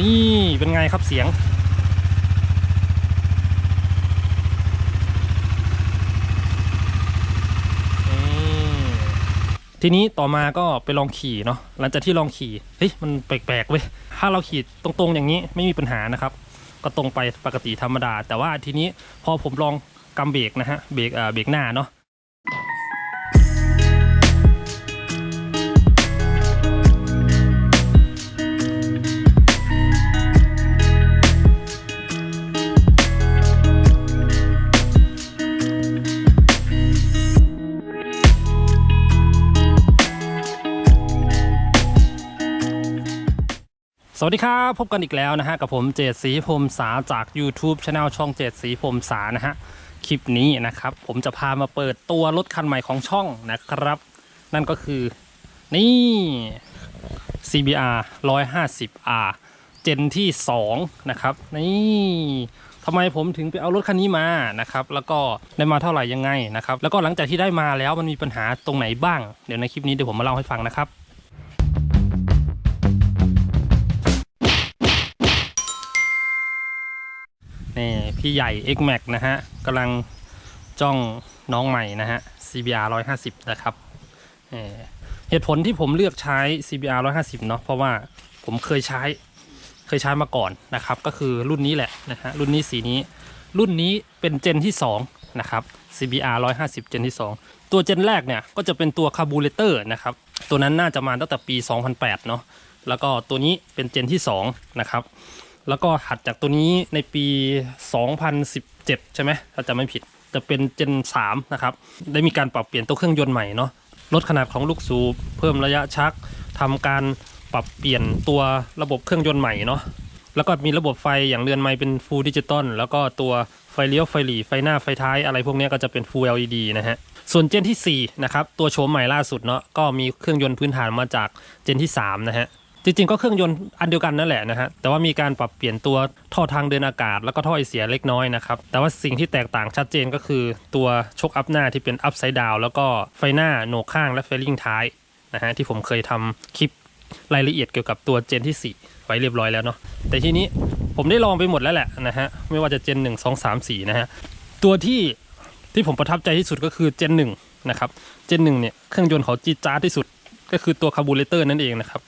นี่เป็นไงครับเสียง ทีนี้ต่อมาก็ไปลองขี่เนาะหลังจากที่ลองขี่เฮ้ยมันแปลกๆเว้ยถ้าเราขี่ตรงๆอย่างนี้ไม่มีปัญหานะครับ ก็ตรงไปปกติธรรมดา แต่ว่าทีนี้พอผมลองกำเบรกนะฮะเบรกเบรกหน้าเนาะ สวัสดีครับ พบกันอีกแล้วนะฮะ กับผมเจดสีพรมสาจาก YouTube Channel ช่องเจดสีพรมสานะฮะ คลิปนี้นะครับ ผมจะพามาเปิดตัวรถคันใหม่ของช่องนะครับ นั่นก็คือนี่ CBR 150R เจนที่ 2 นะครับ นี่ทำไมผมถึงไปเอารถคันนี้มานะครับ แล้วก็ได้มาเท่าไหร่ยังไงนะครับ แล้วก็หลังจากที่ได้มาแล้วมันมีปัญหาตรงไหนบ้าง เดี๋ยวในคลิปนี้เดี๋ยวผมมาเล่าให้ฟังนะครับ พี่ใหญ่ X Max นะฮะกำลังจ้องน้องใหม่นะฮะ CBR 150 นะครับเหตุผลที่ผมเลือกใช้ CBR 150 เนาะเพราะว่าผมเคยใช้เคยใช้มาก่อนนะครับ ก็คือรุ่นนี้แหละนะฮะรุ่นนี้สีนี้ รุ่นนี้เป็นเจนที่ 2 นะครับ CBR 150 เจนที่ 2 ตัวเจนแรกเนี่ยก็จะเป็นตัวคาร์บูเรเตอร์นะครับ ตัวนั้นน่าจะมาตั้งแต่ปี 2008 เนาะแล้วก็ตัวนี้เป็นเจนที่ 2 นะครับ แล้วก็หัดจากตัวนี้ในปี 2017 ใช่ไหมถ้าจำไม่ผิด จะเป็นเจน 3 นะครับ ได้มีการปรับเปลี่ยนตัวเครื่องยนต์ใหม่เนาะลดขนาดของลูกสูบเพิ่มระยะชักทำการปรับเปลี่ยนตัวระบบเครื่องยนต์ใหม่เนาะแล้วก็มีระบบไฟอย่างเรือนไม้เป็นฟูลดิจิตอลแล้วก็ตัวไฟเลี้ยวไฟหลีไฟหน้าไฟท้ายอะไรพวกนี้ก็จะเป็น Full LED นะฮะส่วนเจนที่4นะครับตัวโฉมใหม่ล่าสุดเนาะก็มีเครื่องยนต์พื้นฐานมาจากเจนที่3นะฮะ จริงๆ ก็เครื่องยนต์อันเดียวกันนั่นแหละนะฮะ แต่ว่ามีการปรับเปลี่ยนตัวท่อทางเดินอากาศ แล้วก็ท่อไอเสียเล็กน้อยนะครับ แต่ว่าสิ่งที่แตกต่างชัดเจนก็คือตัวชกอัพหน้าที่เป็นอัพไซด์ดาวแล้วก็ไฟหน้าโหนกข้างและเฟลลิ่งท้ายนะฮะที่ผมเคยทำคลิปรายละเอียดเกี่ยวกับตัวเจนที่ 4 ไว้เรียบร้อยแล้วเนาะ แต่ทีนี้ผมได้ลองไปหมดแล้วแหละนะฮะ ไม่ว่าจะเจน 1 2 3 4 นะฮะ ตัวที่ที่ผมประทับใจที่สุดก็คือเจน1นะครับ เจน1เนี่ยเครื่องยนต์เขาจี๊ดจ๊าที่สุดก็คือตัวคาร์บูเรเตอร์นั่นเองนะครับ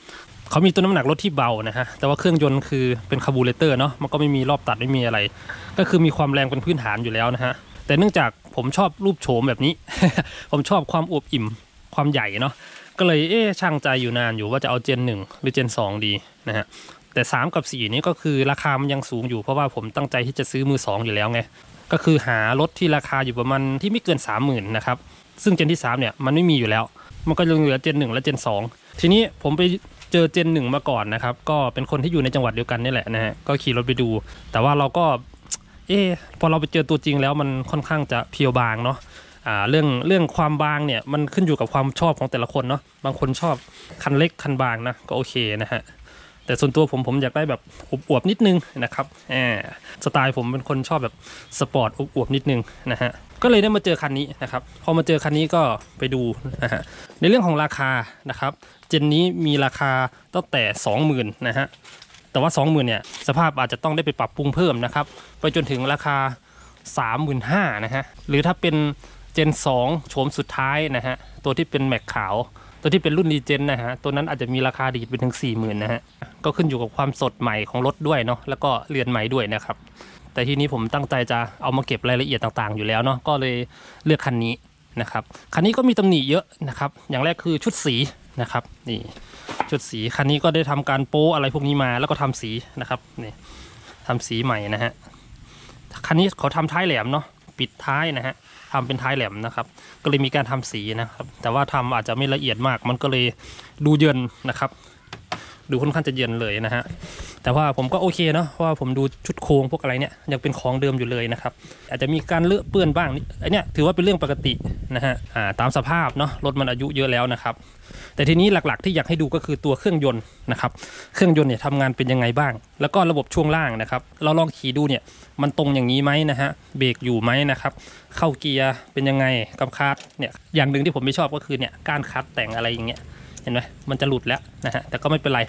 เขามีตัวน้ำหนักรถที่เบานะฮะ แต่ว่าเครื่องยนต์คือเป็นคาร์บูเรเตอร์เนาะ มันก็ไม่มีรอบตัดไม่มีอะไร ก็คือมีความแรงเป็นพื้นฐานอยู่แล้วนะฮะ แต่เนื่องจากผมชอบรูปโฉมแบบนี้ ผมชอบความอวบอิ่ม ความใหญ่เนาะ ก็เลยเอ๊ะช่างใจอยู่นานอยู่ว่าจะเอาเจนหนึ่งหรือเจนสองดีนะฮะ แต่ 3 กับ 4 นี้ก็คือราคามันยังสูงอยู่เพราะว่าผมตั้งใจที่จะซื้อมือ 2 อยู่แล้วไง ก็คือหารถที่ราคาอยู่ประมาณที่ไม่เกิน 30,000นะครับ ซึ่งเจนที่3เนี่ยมันไม่มีอยู่แล้ว มันก็ยังเหลือเจน 1 และเจน 2 ทีนี้ผมไป เจอเจน1มาก่อนนะครับ ก็เป็นคนที่อยู่ในจังหวัดเดียวกันนี่แหละนะฮะก็ขี่รถไปดู แต่ว่าเราก็ เอ๊ะพอเราไปเจอตัวจริงแล้วมันค่อนข้างจะเพียวบางเนาะอ่าเรื่องเรื่องความบางเนี่ยมันขึ้นอยู่กับความชอบของแต่ละคนเนาะบางคนชอบคันเล็กคันบางนะก็โอเคนะฮะแต่ส่วนตัวผมผมอยากได้แบบอวบๆนิดนึงนะครับแอบสไตล์ผมเป็นคนชอบแบบสปอร์ตอวบๆนิดนึงนะฮะ ก็เลยได้มาเจอคันนี้นะครับพอมาเจอคันนี้ก็ไปดูนะฮะในเรื่องของราคานะครับเจนนี้มีราคาตั้งแต่ 20,000นะฮะแต่ว่า 20,000เนี่ยสภาพอาจจะต้องได้ไปปรับปรุงเพิ่มนะครับไปจนถึงราคา 35,000นะฮะหรือถ้าเป็นเจน 2 โฉมสุดท้ายนะฮะตัวที่เป็นแม็กขาว ตัวที่เป็นรุ่นรีเจนนะฮะตัวนั้นอาจจะมีราคาดีดไปถึง 40,000นะฮะก็ขึ้นอยู่กับความสดใหม่ของรถด้วยเนาะแล้วก็เรือนใหม่ด้วยนะครับ แต่ทีนี้ผมตั้งใจจะเอามาเก็บรายละเอียดต่างๆ อยู่แล้วเนาะก็เลยเลือกคันนี้นะครับคันนี้ก็มีตำหนิเยอะนะครับ อย่างแรกคือชุดสีนะครับนี่ชุดสีคันนี้ก็ได้ทำการโป้อะไรพวกนี้มาแล้วก็ทำสีนะครับนี่ทำสีใหม่นะฮะคันนี้เขาทำท้ายแหลมเนาะปิดท้ายนะฮะทำเป็นท้ายแหลมนะครับ ก็เลยมีการทำสีนะครับ แต่ว่าทำอาจจะไม่ละเอียดมาก มันก็เลยดูเยินนะครับ ดูค่อนข้างจะเย็นเลยนะฮะแต่ว่าผมก็โอเคเนาะเพราะว่าผมดูชุดโครงพวกอะไรเนี่ยยังเป็นของเดิมอยู่เลยนะครับอาจจะมีการเลอะเปื้อนบ้างอันเนี้ยถือว่าเป็นเรื่องปกตินะฮะอ่าตามสภาพเนาะรถมันอายุเยอะแล้วนะครับแต่ทีนี้หลักๆที่อยากให้ดูก็คือตัวเครื่องยนต์นะครับเครื่องยนต์เนี่ยทำงานเป็นยังไงบ้าง แล้วก็ระบบช่วงล่างนะครับเราลองขี่ดูเนี่ยมันตรงอย่างนี้ไหมนะฮะเบรกอยู่ไหมนะครับเข้าเกียร์เป็นยังไงกับคลัตช์เนี่ยอย่างหนึ่งที่ผมไม่ชอบก็คือเนี่ยการคัดแต่งอะไรอย่างเงี้ย เห็นไหมมันจะหลุดแล้วนะฮะแต่ก็ไม่เป็นไร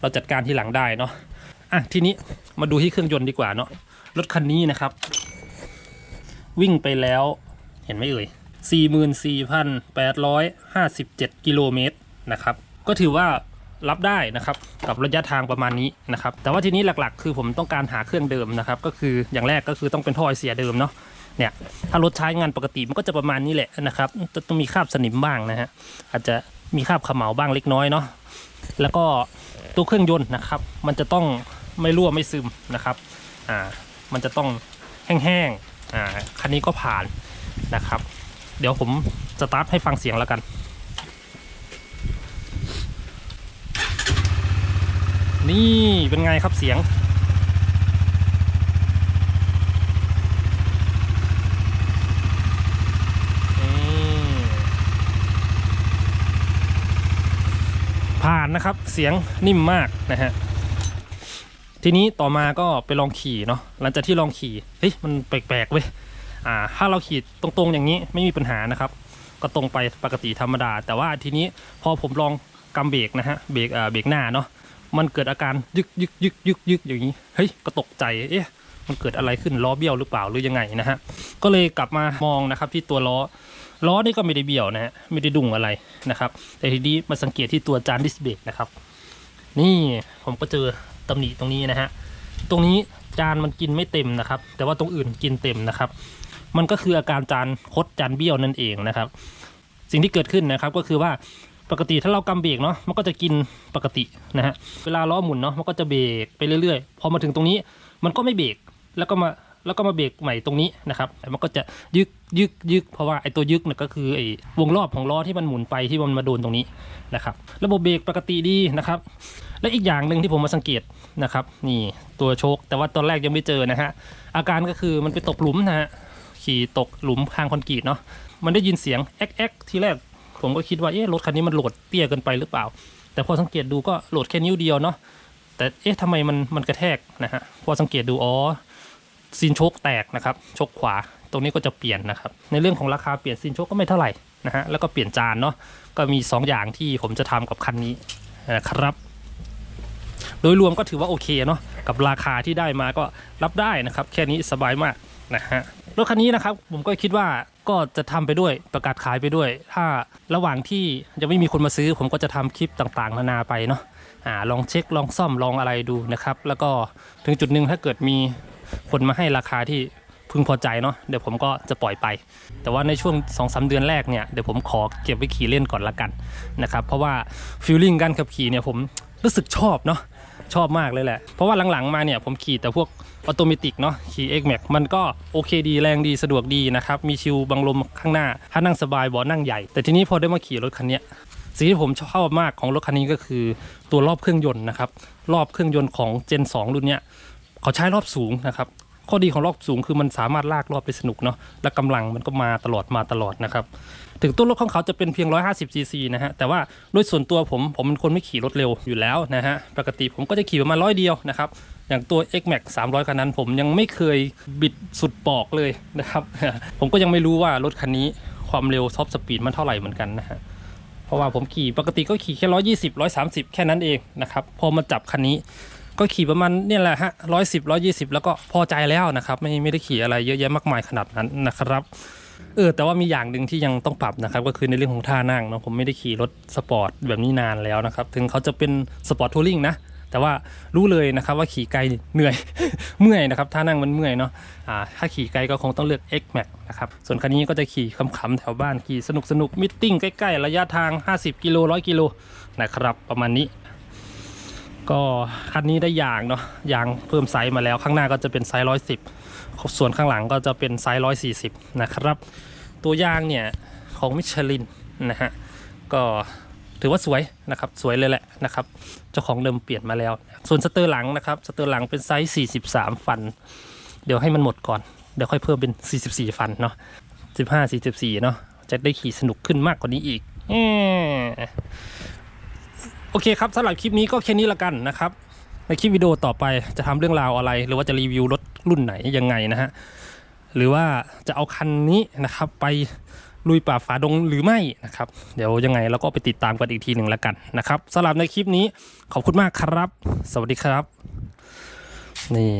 เราจัดการทีหลังได้เนาะอะทีนี้มาดูที่เครื่องยนต์ดีกว่าเนาะรถคันนี้นะครับ วิ่งไปแล้วเห็นไหมเอ่ย44,857กิโลเมตรนะครับก็ถือว่ารับได้นะครับกับระยะทางประมาณนี้นะครับแต่ว่าทีนี้หลักๆ คือผมต้องการหาเครื่องเดิมนะครับก็คืออย่างแรกก็คือต้องเป็นท่อไอเสียเดิมเนาะเนี่ยถ้ารถใช้งานปกติมันก็จะประมาณนี้แหละนะครับจะต้องมีคราบสนิมบ้างนะฮะอาจจะ มีคราบเขมเหลาบ้างเล็กน้อยเนาะแล้วก็ตัวเครื่องยนต์นะครับ มันจะต้องไม่รั่วไม่ซึมนะครับอ่ามันจะต้องแห้งๆอ่าคันนี้ก็ผ่านนะครับ เดี๋ยวผมสตาร์ทให้ฟังเสียงแล้วกัน นี่เป็นไงครับเสียง ผ่านนะครับ เสียงนิ่มมากนะฮะทีนี้ต่อมาก็ไปลองขี่เนาะหลังจากที่ลองขี่เฮ้ยมันแปลกๆเว้ยอ่าถ้าเราขี่ตรงๆอย่างนี้ไม่มีปัญหานะครับ ก็ตรงไปปกติธรรมดา แต่ว่าทีนี้พอผมลองกำเบรกนะฮะเบรกอ่าเบรกหน้าเนาะมันเกิดอาการยึกยึกยึกยึกยึกอย่างนี้เฮ้ยก็ตกใจเอ๊ะมันเกิดอะไรขึ้นล้อเบี้ยวหรือเปล่าหรือยังไงนะฮะก็เลยกลับมามองนะครับที่ตัวล้อ ล้อนี่ก็ไม่ได้เบี้ยวนะฮะไม่ได้ดุ่งอะไรนะครับ แต่ทีนี้มาสังเกตที่ตัวจานดิสเบรกนะครับ นี่ผมก็เจอตำหนิตรงนี้นะฮะตรงนี้จานมันกินไม่เต็มนะครับ แต่ว่าตรงอื่นกินเต็มนะครับ มันก็คืออาการจานคดจานเบี้ยวนั่นเองนะครับ สิ่งที่เกิดขึ้นนะครับก็คือว่าปกติถ้าเรากำเบรกเนาะมันก็จะกินปกตินะฮะเวลาล้อหมุนเนาะมันก็จะเบรกไปเรื่อยๆ พอมาถึงตรงนี้มันก็ไม่เบรกแล้วก็มา แล้วก็มาเบรกใหม่ตรงนี้นะครับมันก็จะยึกยึกยึกเพราะว่าไอ้ตัวยึกเนี่ยก็คือไอ้วงรอบของล้อที่มันหมุนไปที่มันมาโดนตรงนี้นะครับ ระบบเบรกปกติดีนะครับ และอีกอย่างหนึ่งที่ผมมาสังเกตนะครับ นี่ตัวโชคแต่ว่าตอนแรกยังไม่เจอนะฮะอาการก็คือมันไปตกหลุมนะฮะขี่ตกหลุมข้างคอนกรีตเนาะมันได้ยินเสียงแอ๊กแอ๊กทีแรกผมก็คิดว่าเอ๊ะรถคันนี้มันโหลดเตี้ยเกินไปหรือเปล่า แต่พอสังเกตดูก็โหลดแค่นิ้วเดียวเนาะแต่เอ๊ะทำไมมันมันกระแทกนะฮะพอสังเกตดูอ๋อ ซีนโชคแตกนะครับโชคขวา ตรงนี้ก็จะเปลี่ยนนะครับ ในเรื่องของราคาเปลี่ยนซีนโชคก็ไม่เท่าไหร่นะฮะแล้วก็เปลี่ยนจานเนาะก็มี 2 อย่างที่ผมจะทำกับคันนี้นะครับ โดยรวมก็ถือว่าโอเคเนาะกับราคาที่ได้มาก็รับได้นะครับ แค่นี้สบายมากนะฮะรถคันนี้นะครับผมก็คิดว่าก็จะทำไปด้วยประกาศขายไปด้วย ถ้าระหว่างที่ยังไม่มีคนมาซื้อ ผมก็จะทำคลิปต่างๆ นานาไปเนาะอ่าลองเช็คลองซ่อมลองอะไรดูนะครับ แล้วก็ถึงจุดหนึ่งถ้าเกิดมี คนมาให้ราคาที่พึงพอใจเนาะเดี๋ยวผมก็จะปล่อยไป แต่ว่าในช่วง2อสเดือนแรกเนี่ยเดี๋ยวผมขอเก็บไว้ขี่เล่นก่อนละกันนะครับเพราะว่าฟิลลิ่งการขับขี่เนี่ยผมรู้สึกชอบเนาะชอบมากเลยแหละ เพราะว่าหลังๆมาเนี่ยผมขี่แต่พวกออโตเมติกเนาะขี่ X Max มันก็โอเคดีแรงดีสะดวกดีนะครับ มีชิวบังลมข้างหน้าถ้านั่งสบายเบาะนั่งใหญ่ แต่ทีนี้พอได้มาขี่รถคันนี้สิ่งที่ผมชอบมากของรถคันนี้ก็คือตัวรอบเครื่องยนต์นะครับ รอบเครื่องยนต์ของ Gen 2 รุ่นเนี้ย เขาใช้รอบสูงนะครับข้อดีของรอบสูงคือมันสามารถลากรอบไปสนุกเนาะและกำลังมันก็มาตลอดมาตลอดนะครับ ถึงตัวรถของเขาจะเป็นเพียง 150 cc นะฮะ แต่ว่าโดยส่วนตัวผมผมเป็นคนไม่ขี่รถเร็วอยู่แล้วนะฮะ ปกติผมก็จะขี่ประมาณร้อยเดียวนะครับ อย่างตัว X Max 300 คันนั้นผมยังไม่เคยบิดสุดปอกเลยนะครับ ผมก็ยังไม่รู้ว่ารถคันนี้ความเร็วท็อปสปีดมันเท่าไหร่เหมือนกันนะฮะ เพราะว่าผมขี่ปกติก็ขี่แค่ 120 130 แค่นั้นเองนะครับ พอมาจับคันนี้ ก็ขี่ประมาณเนี่ยแหละฮะร้อยสิบร้อยี่สิบแล้วก็พอใจแล้วนะครับ ไม่ไม่ได้ขี่อะไรเยอะแยะมากมายขนาดนั้นนะครับเออแต่ว่ามีอย่างหนึ่งที่ยังต้องปรับนะครับ ก็คือในเรื่องของท่านั่งเนาะผมไม่ได้ขี่รถสปอร์ตแบบนี้นานแล้วนะครับ ถึงเขาจะเป็นสปอร์ตทัวริงนะแต่ว่ารู้เลยนะครับว่าขี่ไกลเหนื่อยเมื่อยนะครับท่านั่งมันเมื่อยเนาะอ่าถ้าขี่ไกลก็คงต้องเลือก X Max นะครับส่วนคันนี้ก็จะขี่ขำๆแถวบ้านขี่สนุกสนุกมิทติ้งใกล้ๆ ระยะทาง 50 กิโล100 กิโลนะครับประมาณนี้ ก็คันนี้ได้ยางเนาะยางเพิ่มไซส์มาแล้วข้างหน้าก็จะเป็นไซส์ร้อยสิบส่วนข้างหลังก็จะเป็นไซส์ร้อยสี่สิบนะครับ ตัวยางเนี่ยของมิชลินนะฮะก็ถือว่าสวยนะครับสวยเลยแหละนะครับ เจ้าของเดิมเปลี่ยนมาแล้ว ส่วนสเตอร์หลังนะครับสเตอร์หลังเป็นไซส์43 ฟัน เดี๋ยวให้มันหมดก่อน เดี๋ยวค่อยเพิ่มเป็น 44 ฟันเนาะ15 44 เนาะจะได้ขี่สนุกขึ้นมากกว่านี้อีก โอเคครับสำหรับคลิปนี้ก็แค่นี้ละกันนะครับ ในคลิปวิดีโอต่อไปจะทำเรื่องราวอะไร หรือว่าจะรีวิวรถรุ่นไหนยังไงนะฮะหรือว่าจะเอาคันนี้นะครับไปลุยป่าฝาดงหรือไม่นะครับ เดี๋ยวยังไงเราก็ไปติดตามกันอีกทีหนึ่งละกันนะครับสำหรับในคลิปนี้ขอบคุณมากครับ สวัสดีครับ นี่